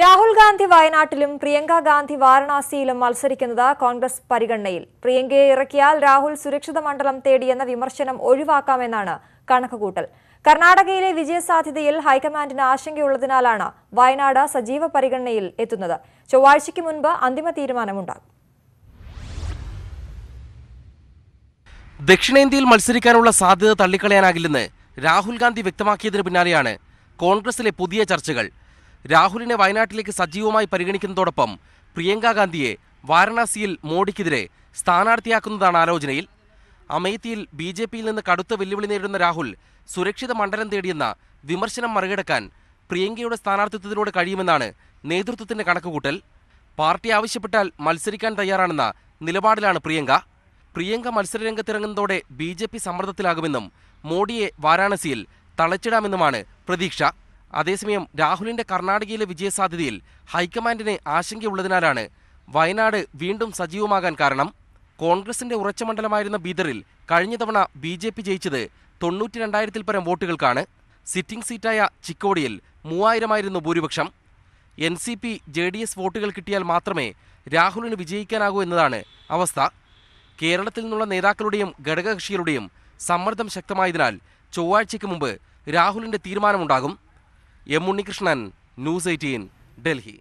രാഹുൽ ഗാന്ധി വയനാട്ടിലും പ്രിയങ്ക ഗാന്ധി വാരണാസിയിലും മത്സരിക്കുന്നത് കോൺഗ്രസ് പരിഗണനയിൽ. പ്രിയങ്കയെ ഇറക്കിയാൽ രാഹുൽ സുരക്ഷിത മണ്ഡലം തേടിയെന്ന വിമർശനം ഒഴിവാക്കാമെന്നാണ് കണക്കുകൂട്ടൽ. കർണാടകയിലെ വിജയസാധ്യതയിൽ ഹൈക്കമാൻഡിന് ആശങ്കയുള്ളതിനാലാണ് വയനാട് സജീവ പരിഗണനയിൽ എത്തുന്നത്. ചൊവ്വാഴ്ചയ്ക്ക് മുൻപ് അന്തിമ തീരുമാനമുണ്ടാകും. ദക്ഷിണേന്ത്യയിൽ മത്സരിക്കാനുള്ള സാധ്യത തള്ളിക്കളയാനാകില്ലെന്ന് രാഹുൽ ഗാന്ധി വ്യക്തമാക്കിയതിന് പിന്നാലെയാണ് കോൺഗ്രസിലെ പുതിയ ചർച്ചകൾ രാഹുലിനെ വയനാട്ടിലേക്ക് സജീവമായി പരിഗണിക്കുന്നതോടൊപ്പം പ്രിയങ്ക ഗാന്ധിയെ വാരണാസിയിൽ മോഡിക്കെതിരെ സ്ഥാനാർത്ഥിയാക്കുന്നതാണ് ആലോചനയിൽ. അമേത്തിയിൽ ബി ജെ പിയിൽ നിന്ന് കടുത്ത വെല്ലുവിളി നേരിടുന്ന രാഹുൽ സുരക്ഷിത മണ്ഡലം തേടിയെന്ന വിമർശനം മറികടക്കാൻ പ്രിയങ്കയുടെ സ്ഥാനാർത്ഥിത്വത്തിലൂടെ കഴിയുമെന്നാണ് നേതൃത്വത്തിന്റെ കണക്കുകൂട്ടൽ. പാർട്ടി ആവശ്യപ്പെട്ടാൽ മത്സരിക്കാൻ തയ്യാറാണെന്ന നിലപാടിലാണ് പ്രിയങ്ക. പ്രിയങ്ക മത്സരരംഗത്തിറങ്ങുന്നതോടെ ബി ജെ പി സമ്മർദ്ദത്തിലാകുമെന്നും മോഡിയെ വാരാണസിയിൽ തളച്ചിടാമെന്നുമാണ് പ്രതീക്ഷ. അതേസമയം രാഹുലിന്റെ കർണാടകയിലെ വിജയസാധ്യതയിൽ ഹൈക്കമാൻഡിന് ആശങ്കയുള്ളതിനാലാണ് വയനാട് വീണ്ടും സജീവമാകാൻ കാരണം. കോൺഗ്രസിന്റെ ഉറച്ച മണ്ഡലമായിരുന്ന ബീദറിൽ കഴിഞ്ഞ തവണ ബി ജെ പി ജയിച്ചത് തൊണ്ണൂറ്റി രണ്ടായിരത്തിൽ പരം വോട്ടുകൾക്കാണ്. സിറ്റിംഗ് സീറ്റായ ചിക്കോടിയിൽ മൂവായിരമായിരുന്നു ഭൂരിപക്ഷം. N C P J D S വോട്ടുകൾ കിട്ടിയാൽ മാത്രമേ രാഹുലിന് വിജയിക്കാനാകൂ എന്നതാണ് അവസ്ഥ. കേരളത്തിൽ നിന്നുള്ള നേതാക്കളുടെയും ഘടകകക്ഷികളുടെയും സമ്മർദ്ദം ശക്തമായതിനാൽ ചൊവ്വാഴ്ചയ്ക്ക് മുമ്പ് രാഹുലിന്റെ തീരുമാനമുണ്ടാകും. M Unnikrishnan news eighteen Delhi.